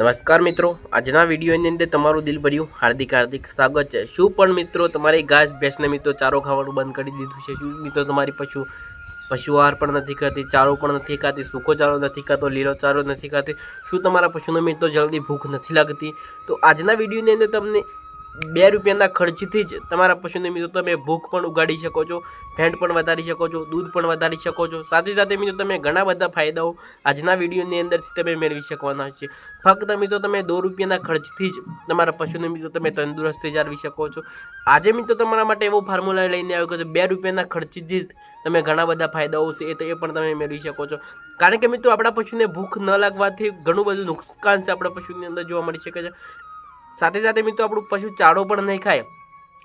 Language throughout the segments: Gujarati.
નમસ્કાર મિત્રો, આજના વિડીયોની અંદર તમારું દિલ ભર્યું હાર્દિક હાર્દિક સ્વાગત છે. શું પણ મિત્રો, તમારી ઘાસ ભેંસને મિત્રો ચારો ખાવાનું બંધ કરી દીધું છે? શું મિત્રો તમારી પશુ પશુ આહાર પણ નથી ખાતી, ચારો પણ નથી ખાતી, સૂકો ચારો નથી ખાતો, લીલો ચારો નથી ખાતી? શું તમારા પશુને મિત્રો જલ્દી ભૂખ નથી લાગતી? તો આજના વિડીયોની અંદર તમને બે રૂપિયાના ખર્ચથી જ તમારા પશુને મિત્રો તમે ભૂખ પણ ઉગાડી શકો છો ફેટ પણ વધારી શકો છો, દૂધ પણ વધારી શકો છો. સાથે સાથે મિત્રો તમે ઘણા બધા ફાયદાઓ આજના વિડીયોની અંદરથી તમે મેળવી શકવાના છે. ફક્ત મિત્રો તમે દો રૂપિયાના ખર્ચથી જ તમારા પશુને મિત્રો તમે તંદુરસ્તી જાળવી શકો છો. આજે મિત્રો તમારા માટે એવો ફોર્મ્યુલા લઈને આવ્યો કે બે રૂપિયાના ખર્ચથી જ તમે ઘણા બધા ફાયદાઓ છે એ પણ તમે મેળવી શકો છો. કારણ કે મિત્રો આપણા પશુને ભૂખ ન લાગવાથી ઘણું બધું નુકસાન છે આપણા પશુની અંદર જોવા મળી શકે છે. સાથે સાથે મિત્રો આપણું પશુ ચારો પણ નહીં ખાય.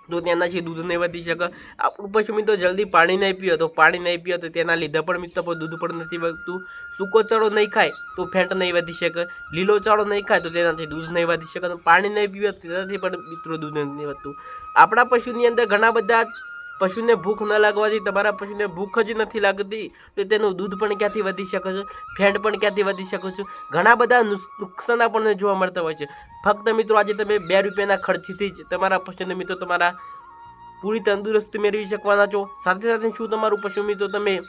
તો તેનાથી દૂધ નહીં વધી શકે. આપણું પશુ મિત્રો જલ્દી પાણી નહીં પીએ તો પાણી નહીં પીએ તો તેના લીધે પણ મિત્રો દૂધ પણ નથી વધતું. સૂકો ચાળો નહીં ખાય તો ફેટ નહીં વધી શકે. લીલો ચાળો નહીં ખાય તો તેનાથી દૂધ નહીં વધી શકે. પાણી નહીં પીવે તેનાથી પણ મિત્રો દૂધ નથી વધતું. આપણા પશુની અંદર ઘણા બધા પશુને ભૂખ ન લાગવાથી તમારા પશુને ભૂખ જ નથી લાગતી, તો તેનું દૂધ પણ ક્યાંથી વધી શકે છે? ફેટ પણ ક્યાંથી વધી શકો છો? ઘણા બધા નુકસાન આપણને જોવા મળતા હોય છે. ફક્ત મિત્રો, આજે તમે બે રૂપિયાના ખર્ચથી જ તમારા પશુને મિત્રો, તમારા પૂરી તંદુરસ્તી મેળવી શકવાના છો. સાથે સાથે શું તમારું પશુ મિત્રો, તમે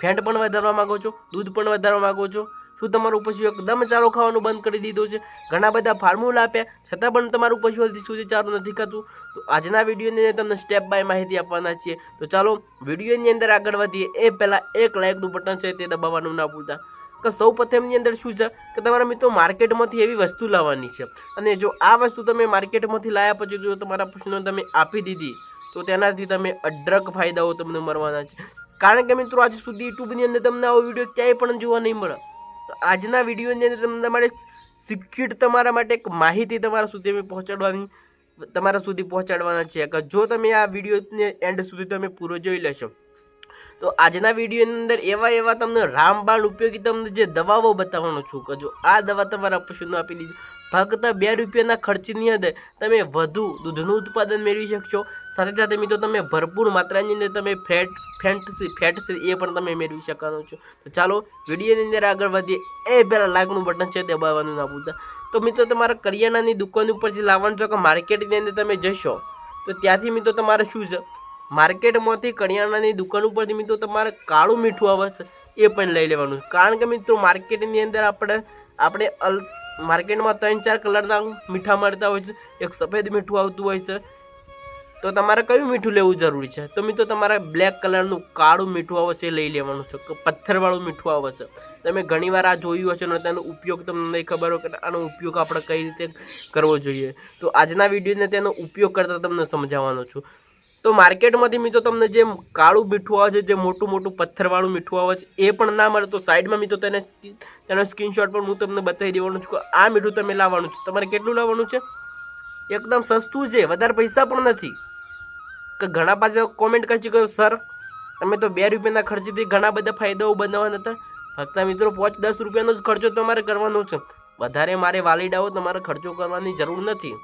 ફેટ પણ વધારવા માગો છો, દૂધ પણ વધારવા માગો છો? શું તમારું પશુ એકદમ ચારો ખાવાનું બંધ કરી દીધું છે? ઘણા બધા ફાર્મ્યુલા આપ્યા. છતાં પણ તમારું પશુ હજી સુધી ચારો નથી ખાતું તો આજના વિડીયોની અંદર તમને સ્ટેપ બાય માહિતી આપવાના છીએ. તો ચાલો, વિડીયોની અંદર આગળ વધીએ. એ પહેલાં એક લાઇકનું બટન છે તે દબાવવાનું ના ભૂલતા. કે સૌ પ્રથમની અંદર શું છે? કે તમારા મિત્રો માર્કેટમાંથી એવી વસ્તુ લાવવાની છે. અને જો આ વસ્તુ તમે માર્કેટમાંથી લાવ્યા પછી જો તમારા પશુને તમે આપી દીધી, તો તેનાથી તમે અઢળક ફાયદાઓ તમને મળવાના છે. કારણ કે મિત્રો, આજ સુધી યુટ્યુબની અંદર તમને આવો વીડિયો ક્યાંય પણ જોવા નહીં મળે. આજના વિડીયોની અંદર તમને તમારે સિક્યુટ તમારા માટે એક માહિતી તમારા સુધી અમે પહોંચાડવાની, તમારા સુધી પહોંચાડવાના છે. કે જો તમે આ વિડીયોને એન્ડ સુધી તમે પૂરો જોઈ લેશો. તો આજના વિડીયોની અંદર એવા એવા તમને રામબાણ ઉપયોગી તમને જે દવાઓ બતાવવાનો છું કે આ દવા તમારા પશુને આપી દીધી, ફક્ત બે રૂપિયાના ખર્ચની અંદર તમે વધુ દૂધનું ઉત્પાદન મેળવી શકશો. સાથે સાથે મિત્રો તમે ભરપૂર માત્રાની અંદર તમે ફેટ ફેટ ફેટ એ પણ તમે મેળવી શકવાનો છો. તો ચાલો વિડીયોની અંદર આગળ વધીએ. એ પહેલાં લાગનું બટન છે દબાવવાનું ના ભૂલતા. તો મિત્રો તમારા કરિયાણાની દુકાન ઉપર જે લાવવાનું છો કે માર્કેટની અંદર તમે જશો, તો ત્યાંથી મિત્રો તમારે શું છે? માર્કેટમાંથી કરિયાણાની દુકાન ઉપરથી મિત્રો તમારે કાળું મીઠું આવશે, એ પણ લઈ લેવાનું. કારણ કે મિત્રો માર્કેટની અંદર આપણે આપણે અલ, માર્કેટમાં ત્રણ ચાર કલરના મીઠા મળતા હોય છે, એક સફેદ મીઠું આવતું હોય છે. તો તમારે કયું મીઠું લેવું જરૂરી છે? તો મિત્રો તમારે બ્લેક કલરનું કાળું મીઠું આવે છે એ લઈ લેવાનું છે. પથ્થરવાળું મીઠું આવે છે. તમે ઘણીવાર આ જોયું હશે ને તેનો ઉપયોગ તમને નહીં ખબર હોય કે આનો ઉપયોગ આપણે કઈ રીતે કરવો જોઈએ. તો આજના વિડીયોને તેનો ઉપયોગ કરતાં તમને સમજાવવાનો છું. તો માર્કેટમાંથી મિત્રો તમને જે કાળું મીઠું આવે છે, જે મોટું મોટું પથ્થરવાળું મીઠું આવે છે, એ પણ ના મળે તો સાઈડમાં મિત્રો તેને તેનો સ્ક્રીનશોટ પણ હું તમને બતાવી દેવાનું છું કે આ મીઠું તમે લાવવાનું છે. તમારે કેટલું લાવવાનું છે? એકદમ સસ્તું છે, વધારે પૈસા પણ નથી. કે ઘણા પાસે કોમેન્ટ કરશે કે, સર, તમે તો બે રૂપિયાના ખર્ચેથી ઘણા બધા ફાયદાઓ બનાવવાના હતા. ફક્ત મિત્રો પાંચ દસ રૂપિયાનો જ ખર્ચો તમારે કરવાનો છે. વધારે મારે વાલીડાઓ તમારે ખર્ચો કરવાની જરૂર નથી.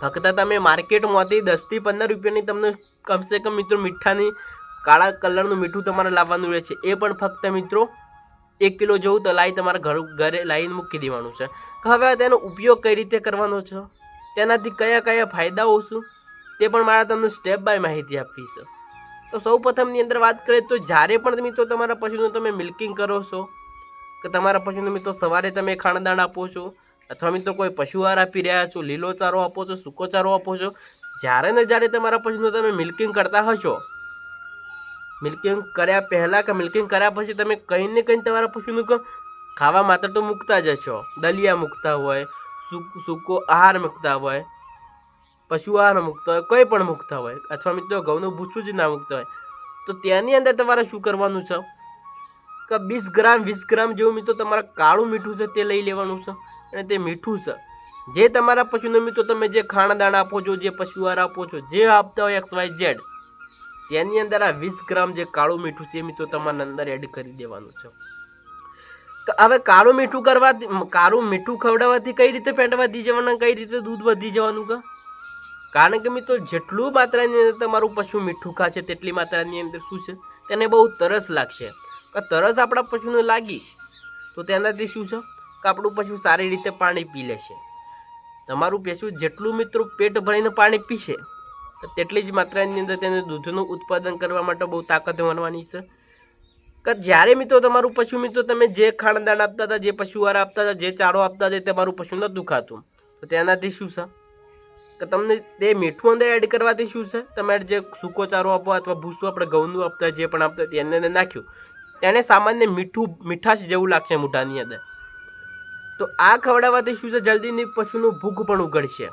ફક્ત તમે માર્કેટમાંથી દસથી પંદર રૂપિયાની તમને કમસે કમ મિત્રો મીઠાની, કાળા કલરનું મીઠું તમારે લાવવાનું રહે છે. એ પણ ફક્ત મિત્રો એક કિલો જેવું તો લાવી તમારા ઘર, ઘરે લાવીને મૂકી દેવાનું છે. હવે તેનો ઉપયોગ કઈ રીતે કરવાનો છે? તેનાથી કયા કયા ફાયદાઓ શું? તે પણ મારે તમને સ્ટેપ બાય માહિતી આપવી છે. તો સૌ પ્રથમની અંદર વાત કરીએ તો જ્યારે પણ મિત્રો તમારા પશુનું તમે મિલ્કિંગ કરો છો, કે તમારા પશુને મિત્રો સવારે તમે ખાણદાણ આપો છો અથવા મિત્રો કોઈ પશુ આહાર આપી રહ્યા છો, લીલો ચારો આપો છો, સૂકો ચારો આપો છો, જ્યારે ને જ્યારે તમારા પશુનું તમે મિલ્કિંગ કરતા હશો. મિલ્કિંગ કર્યા પહેલાં કે મિલ્કિંગ કર્યા પછી તમે કંઈ ને કંઈ તમારા પશુનું ખાવા માત્ર તો મૂકતા જ હશો. દલિયા મૂકતા હોય, સૂક- સૂકો આહાર મૂકતા હોય પશુ આહાર મૂકતા હોય, કંઈ પણ મૂકતા હોય, અથવા મિત્રો ઘઉંનું ભૂસું જ ના મૂકતા હોય, તો તેની અંદર તમારે શું કરવાનું છે? કે વીસ ગ્રામ વીસ ગ્રામ જેવું મિત્રો તમારે કાળું મીઠું છે તે લઈ લેવાનું છે. અને તે મીઠું છે. જે તમારા પશુને મિત્રો તમે જે ખાણાદાણ આપો છો, જે પશુ આહાર આપો છો, જે આપતા હોય એક્સ વાય ઝેડ, તેની અંદર આ વીસ ગ્રામ જે કાળું મીઠું છે એ મિત્રો તમારા અંદર એડ કરી દેવાનું છે. હવે કાળું મીઠું કરવાથી કાળું મીઠું ખવડાવવાથી કઈ રીતે ફેટ વધી જવાના કઈ રીતે દૂધ વધી જવાનું કા કારણ કે મિત્રો જેટલું માત્રાની અંદર તમારું પશુ મીઠું ખાશે, તેટલી માત્રાની અંદર શું છે? તેને બહુ તરસ લાગશે. તરસ આપણા પશુને લાગી, તો તેનાથી શું છે? આપણું પશુ સારી રીતે પાણી પી લેશે તમારું પશુ જેટલું મિત્રો પેટ ભરીને પાણી પીશે તેટલી જ માત્રાની અંદર તેને દૂધનું ઉત્પાદન કરવા માટે બહુ તાકાત મળવાની છે. કે જ્યારે મિત્રો તમારું પશુ, મિત્રો તમે જે ખાણદાણ આપતા હતા, જે પશુહાર આપતા હતા, જે ચારો આપતા હતા તમારું પશુ નહોતું ખાતું તો તેનાથી શું છે? કે તમને તે મીઠું અંદર એડ કરવાથી શું છે? તમે જે સૂકો ચારો આપો અથવા ભૂસું આપણે ઘઉંનું આપતા, જે પણ આપતા, તેને નાખ્યું. તેને સામાન્ય મીઠું, મીઠાશ જેવું લાગશે મોઢાની અંદર. તો આ ખવડાવવાથી શું છે? જલ્દીની પશુનું ભૂખ પણ ઉગડશે.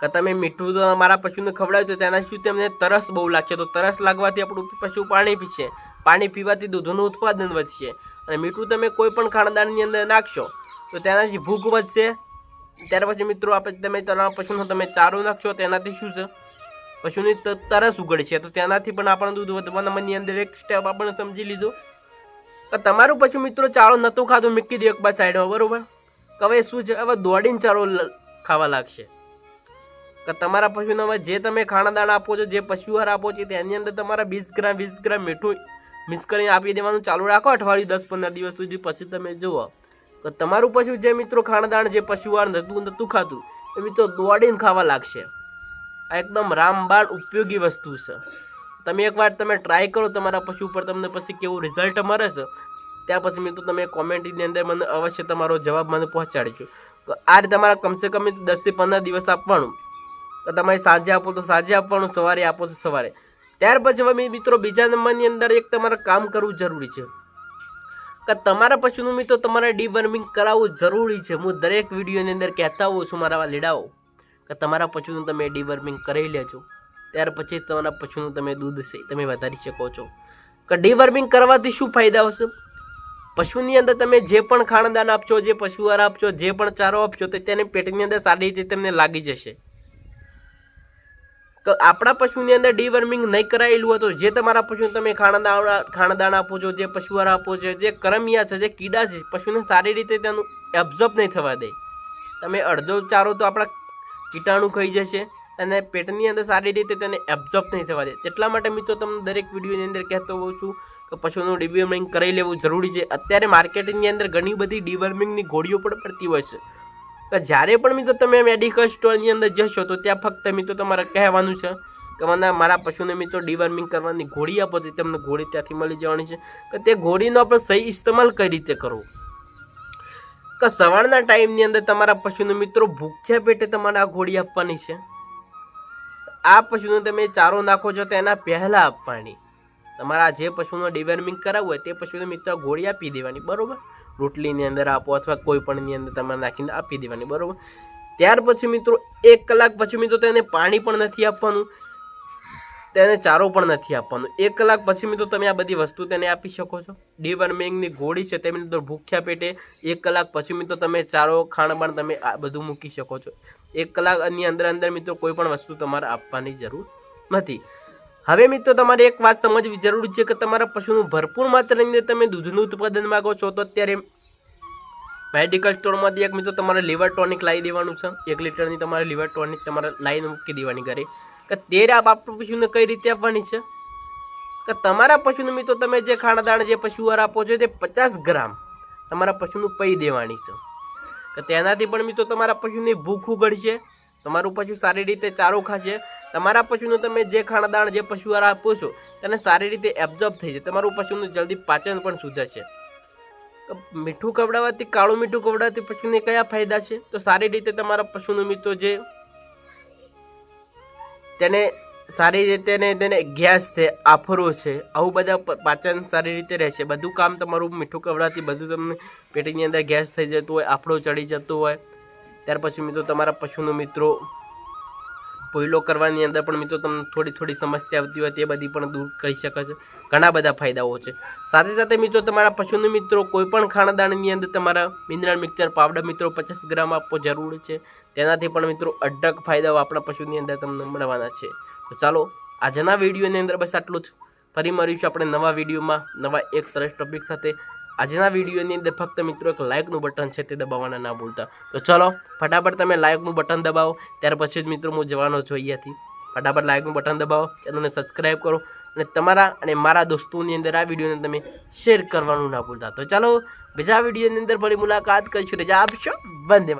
કે તમે મીઠું તો અમારા પશુને ખવડાવ્યું તો તેના શું તેમને તરસ બહુ લાગશે? તો તરસ લાગવાથી આપણું પશુ પાણી પીશે. પાણી પીવાથી દૂધનું ઉત્પાદન વધશે. અને મીઠું તમે કોઈ પણ ખાણદાનની અંદર નાખશો, તો તેનાથી ભૂખ વધશે. ત્યાર પછી મિત્રો આપણે તમે તમારા પશુનો તમે ચારો નાખશો, તેનાથી શું છે? પશુની તરસ ઉગડશે. તો તેનાથી પણ આપણને દૂધ વધવાના મનની અંદર એક સ્ટેપ આપણે સમજી લીધું. કે તમારું પછી મિત્રો ચાળો નહોતું ખાતું મૂકી દે એક બાર સાઈડમાં બરોબર? હવે શું છે? હવે દોડીને ચાળો ખાવા લાગશે. કે તમારા પશુને હવે જે તમે ખાણાદાણ આપો છો, જે પશુહાર આપો છો, તેની અંદર તમારા વીસ ગ્રામ વીસ ગ્રામ મીઠું મિક્સ કરીને આપી દેવાનું ચાલુ રાખો, અઠવાડિયું દસ પંદર દિવસ સુધી. પછી તમે જુઓ. તો તમારું પશુ જે મિત્રો ખાણાદાણ જે પશુહાર નહોતું નહોતું ખાતું એ મિત્રો દોડીને ખાવા લાગશે. આ એકદમ રામબાણ ઉપયોગી વસ્તુ છે. તમે એકવાર તમે ટ્રાય કરો તમારા પશુ ઉપર તમને પછી કેવું રિઝલ્ટ મળે છે, ત્યાર પછી મિત્રો તમે કોમેન્ટની અંદર મને અવશ્ય તમારો જવાબ મને પહોંચાડજો. આ તમારા કમસે કમ દસથી પંદર દિવસ આપવાનું. તો તમે સાંજે આપો તો સાંજે આપવાનું, સવારે આપો તો સવારે. ત્યાર પછી હવે મિત્રો બીજા નંબરની અંદર એક તમારે કામ કરવું જરૂરી છે. કે તમારા પશુનું મિત્રો તમારે ડીવર્મિંગ કરાવવું જરૂરી છે. હું દરેક વિડીયોની અંદર કહેતા હોઉં છું મારા લીડાઓ. કે તમારા પશુનું તમે ડીવર્મિંગ કરી લેજો. ત્યાર પછી તમારા પશુનું તમે દૂધ છે તમે વધારી શકો છો. કે ડીવર્મિંગ કરવાથી શું ફાયદા હશે? પશુની અંદર તમે જે પણ ખાણદાન આપશો, જે પશુઆહાર આપશો, જે પણ ચારો આપશો, તો તેને પેટની અંદર સારી રીતે તમને લાગી જશે. આપણા પશુની અંદર ડીવર્મિંગ નહીં કરાયેલું હતું જે તમારા પશુ તમે ખાણદાન ખાણદાન આપો છો, જે પશુઆહાર આપો છો, જે કરમિયા છે, જે કીડા છે, પશુને સારી રીતે તેનું એબ્ઝોર્બ નહીં થવા દે. તમે અડધો ચારો તો આપણા કીટાણુ ખાઈ જશે. અને પેટની અંદર સારી રીતે તેને એબ્ઝોર્બ નહીં થવા દે. એટલા માટે મિત્રો તમને દરેક વિડીયોની અંદર કહેતો હોઉં છું કે પશુનું ડિવર્મિંગ કરી લેવું જરૂરી છે. અત્યારે માર્કેટિંગની અંદર ઘણી બધી ડિવર્મિંગની ગોળીઓ પણ પડતી હોય છે. કે જ્યારે પણ મિત્રો તમે મેડિકલ સ્ટોરની અંદર જશો તો ત્યાં ફક્ત મિત્રો તમારે કહેવાનું છે કે મને મારા પશુને મિત્રો ડિવર્મિંગ કરવાની ગોળી આપો તો તમને ગોળી ત્યાંથી મળી જવાની છે. કે તે ગોળીનો આપણે સહી ઇસ્તેમાલ કઈ રીતે કરવો? કે સવારના ટાઈમની અંદર તમારા પશુને મિત્રો ભૂખ્યા પેટે તમારે આ ગોળી આપવાની છે. આ પશુને તમે ચારો નાખો છો તેના પહેલાં આપવાની. તમારા જે પશુનો ડિવર્મિંગ કરાવવું હોય તે પશુને મિત્રો ગોળી આપી દેવાની, બરોબર? રોટલીની અંદર આપો અથવા કોઈ પણની અંદર તમારે નાખીને આપી દેવાની, બરોબર? ત્યાર પછી મિત્રો, એક કલાક પછી મિત્રો તેને પાણી પણ નથી આપવાનું, તેને ચારો પણ નથી આપવાનો. એક કલાક પછી મિત્રો તમે આ બધી વસ્તુ તેને આપી શકો છો. ડીવર્મિંગની ગોળી છે તેની અંદર ભૂખ્યા પેટે એક કલાક પછી મિત્રો તમે ચારો, ખાણ પણ તમે આ બધું મૂકી શકો છો. એક કલાકની અંદર અંદર મિત્રો કોઈ પણ વસ્તુ તમારે આપવાની જરૂર નથી. હવે મિત્રો તમારે એક વાત સમજવી જરૂરી છે કે તમારા પશુનું ભરપૂર માત્રાની તમે દૂધનું ઉત્પાદન માગો છો તો અત્યારે મેડિકલ સ્ટોરમાંથી એક મિત્રો તમારે લીવર ટોનિક લાવી દેવાનું છે. એક લીટરની તમારે લીવર ટોનિક તમારે લાઈન મૂકી દેવાની ઘરે. કે તેર આપ આપણું પશુને કઈ રીતે આપવાની છે? કે તમારા પશુને મિત્રો તમે જે ખાણાદાણ જે પશુવાર આપો છો તે પચાસ ગ્રામ તમારા પશુનું પૈ દેવાની છે. કે તેનાથી પણ મિત્રો તમારા પશુની ભૂખ ઉગડશે, તમારું પશુ સારી રીતે ચારો ખાશે, તમારા પશુનું તમે જે ખાણાદાણ, જે પશુઆહાર આપો છો, તેને સારી રીતે એબ્ઝોર્બ થઈ જાય તમારું પશુનું જલ્દી પાચન પણ સુધરશે. મીઠું ખવડાવવાથી, કાળું મીઠું ખવડાવવાથી પશુને કયા ફાયદા છે? તો સારી રીતે તમારા પશુનું મિત્રો જે, તેને સારી રીતે ને તેને ગેસ છે, આફરો છે, આવું બધા પાચન સારી રીતે રહેશે. બધું કામ તમારું મીઠું કવડાથી બધું તમને પેટીની અંદર ગેસ થઈ જતું હોય આફડો ચડી જતો હોય. ત્યાર પછી મિત્રો તમારા પશુનો મિત્રો પોઈલો કરવાની અંદર પણ મિત્રો તમને થોડી થોડી સમસ્યા આવતી હોય તે બધી પણ દૂર કરી શકે છે. ઘણા બધા ફાયદાઓ છે. સાથે સાથે મિત્રો તમારા પશુનો મિત્રો કોઈ પણ ખાણાદાણની અંદર તમારા મિનરલ મિક્સર પાવડર મિત્રો પચાસ ગ્રામ આપવો જરૂરી છે. તેનાથી પણ મિત્રો અઢળક ફાયદાઓ આપણા પશુની અંદર તમને મળવાના છે. તો ચાલો, આજના વિડીયોની અંદર બસ આટલું જ. ફરી મળીશું આપણે નવા વિડીયોમાં, નવા એક સરસ ટોપિક સાથે. આજના વિડીયોની અંદર ફક્ત મિત્રો એક લાઇકનું બટન છે તે દબાવવાના ના ભૂલતા. તો ચલો, ફટાફટ તમે લાઇકનું બટન દબાવો. ત્યાર પછી જ મિત્રો હું જવાનો છું અહીંયાથી. ફટાફટ લાઇકનું બટન દબાવો ચેનલને સબસ્ક્રાઈબ કરો. અને તમારા અને મારા દોસ્તોની અંદર આ વિડીયોને તમે શેર કરવાનું ના ભૂલતા. તો ચાલો, બીજા વિડીયોની અંદર ફરી મુલાકાત કરીશું. રજા આપશો. વંદે.